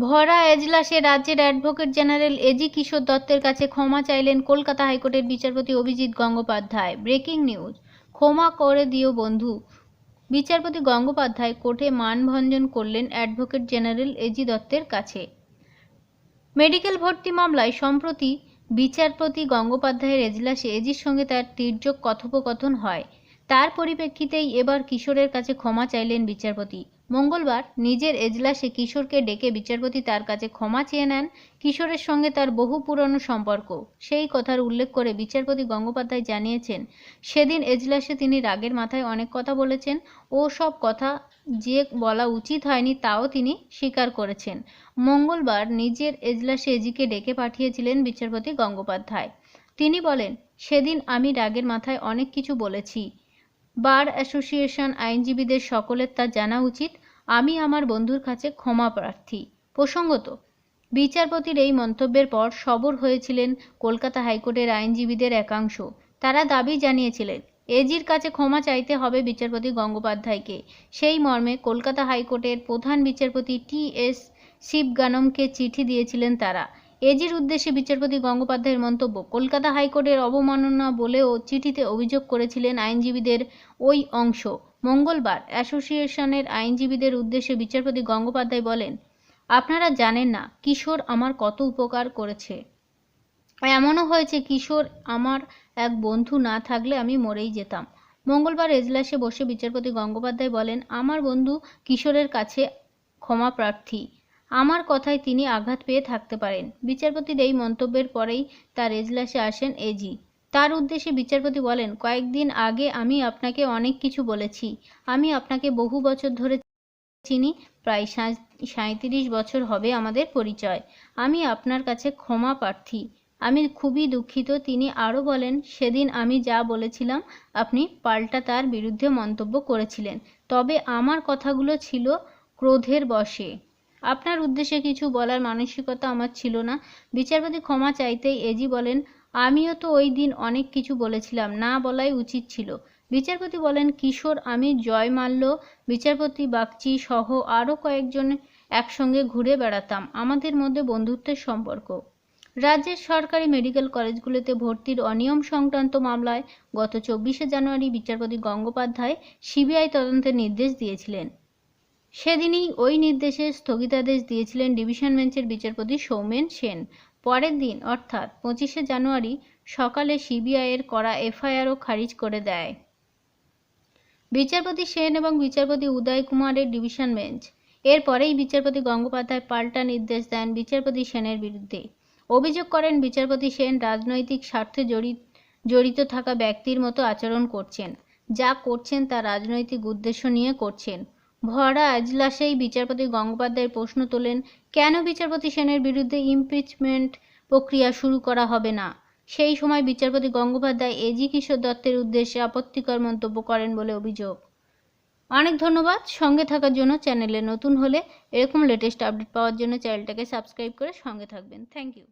ভরা এজলাসে রাজ্যের advocate general AG কিশোর দত্তের কাছে ক্ষমা চাইলেন কলকাতা হাইকোর্টের বিচারপতি অভিজিৎ গঙ্গোপাধ্যায়। ব্রেকিং নিউজ, ক্ষমা করে দিও বন্ধু। বিচারপতি গঙ্গোপাধ্যায় কোর্টে মানভঞ্জন করলেন অ্যাডভোকেট জেনারেল এজি দত্তের কাছে। মেডিকেল ভর্তি মামলায় সম্প্রতি বিচারপতি গঙ্গোপাধ্যায়ের এজলাসে এজির সঙ্গে তার তীর্যক কথোপকথন হয়। তার পরিপ্রেক্ষিতেই এবার কিশোরের কাছে ক্ষমা চাইলেন বিচারপতি। মঙ্গলবার নিজের এজলাসে কিশোরকে ডেকে বিচারপতি তার কাছে ক্ষমা চেয়ে নেন। কিশোরের সঙ্গে তার বহু পুরনো সম্পর্ক। সেই কথার উল্লেখ করে বিচারপতি গঙ্গোপাধ্যায় জানিয়েছেন, সেদিন এজলাসে তিনি রাগের মাথায় অনেক কথা বলেছেন। ও সব কথা যে বলা উচিত হয়নি, তাও তিনি স্বীকার করেছেন। মঙ্গলবার নিজের এজলাসে এজিকে ডেকে পাঠিয়েছিলেন বিচারপতি গঙ্গোপাধ্যায়। তিনি বলেন, সেদিন আমি রাগের মাথায় অনেক কিছু বলেছি। বার অ্যাসোসিয়েশন আইনজীবীদের সকলের তা জানা উচিত। আমি আমার বন্ধুর কাছে ক্ষমা প্রার্থী। প্রসঙ্গত, বিচারপতির এই মন্তব্যের পর সবর হয়েছিলেন কলকাতা হাইকোর্টের আইনজীবীদের একাংশ। তারা দাবি জানিয়েছিলেন, এজির কাছে ক্ষমা চাইতে হবে বিচারপতি গঙ্গোপাধ্যায়কে। সেই মর্মে কলকাতা হাইকোর্টের প্রধান বিচারপতি টি এস শিবগানমকে চিঠি দিয়েছিলেন তারা। এজির উদ্দেশ্যে বিচারপতি গঙ্গোপাধ্যায়ের মন্তব্য, কলকাতা হাইকোর্টের অবমাননা বলেও চিঠিতে অভিযোগ করেছিলেন আইনজীবীদের ওই অংশ। মঙ্গলবার অ্যাসোসিয়েশনের আইনজীবীদের উদ্দেশ্যে বিচারপতি গঙ্গোপাধ্যায় বলেন, আপনারা জানেন না, কিশোর আমার কত উপকার করেছে। এমনও হয়েছে, কিশোর আমার এক বন্ধু না থাকলে আমি মরেই যেতাম। মঙ্গলবার এজলাসে বসে বিচারপতি গঙ্গোপাধ্যায় বলেন, আমার বন্ধু কিশোরের কাছে ক্ষমা প্রার্থী। আমার কথায় তিনি আঘাত পেয়ে থাকতে পারেন। বিচারপতির এই মন্তব্যের পরেই তার এজলাসে আসেন এজি তার উদ্দেশ্যে বিচারপতি বলেন, কয়েকদিন আগে আমি আপনাকে অনেক কিছু বলেছি। আমি আপনাকে বহু বছর ধরে চিনি, প্রায় সাঁত্রিশ বছর হবে আমাদের পরিচয়। আমি আপনার কাছে ক্ষমা প্রার্থী। আমি খুবই দুঃখিত। তিনি আরও বলেন, সেদিন আমি যা বলেছিলাম, আপনি পাল্টা তার বিরুদ্ধে মন্তব্য করেছিলেন। তবে আমার কথাগুলো ছিল ক্রোধের বশে। আপনার উদ্দেশ্যে কিছু বলার মানসিকতা আমার ছিল না। বিচারপতি ক্ষমা চাইতেই এজি বলেন, আমিও তো ওই দিন অনেক কিছু বলেছিলাম, না বলাই উচিত ছিল। বিচারপতি বলেন, কিশোর, আমি জয় মাল্য বিচারপতি, বাগচি সহ আরও কয়েকজন একসঙ্গে ঘুরে বেড়াতাম। আমাদের মধ্যে বন্ধুত্বের সম্পর্ক। রাজ্যের সরকারি মেডিকেল কলেজগুলোতে ভর্তির অনিয়ম সংক্রান্ত মামলায় গত চব্বিশে জানুয়ারি বিচারপতি গঙ্গোপাধ্যায় সিবিআই তদন্তের নির্দেশ দিয়েছিলেন। সেদিনই ওই নির্দেশে স্থগিতাদেশ দিয়েছিলেন ডিভিশন বেঞ্চের বিচারপতি সৌমেন সেন। পরের দিন, অর্থাৎ পঁচিশে জানুয়ারি, সকালে সিবিআইয়ের করা এফআইআরও খারিজ করে দেয়। বিচারপতি সেন এবং বিচারপতি উদয় কুমারের ডিভিশন বেঞ্চ। এরপরেই বিচারপতি গঙ্গোপাধ্যায় পাল্টা নির্দেশ দেন বিচারপতি সেনের বিরুদ্ধে। অভিযোগ করেন, বিচারপতি সেন রাজনৈতিক স্বার্থে জড়িত জড়িত থাকা ব্যক্তির মতো আচরণ করছেন। যা করছেন তা রাজনৈতিক উদ্দেশ্য নিয়ে করছেন। ভরা এজলাসেই বিচারপতি গঙ্গোপাধ্যায়ের প্রশ্ন তোলেন, কেন বিচারপতি সেনের বিরুদ্ধে ইমপিচমেন্ট প্রক্রিয়া শুরু করা হবে না? সেই সময় বিচারপতি গঙ্গোপাধ্যায় এজি কিশোর দত্তের উদ্দেশ্যে আপত্তিকর মন্তব্য করেন বলে অভিযোগ। অনেক ধন্যবাদ, সঙ্গে থাকার জন্য চ্যানেলে নতুন হলে এরকম লেটেস্ট আপডেট পাওয়ার জন্য চ্যানেলটাকে সাবস্ক্রাইব করে সঙ্গে থাকবেন। Thank you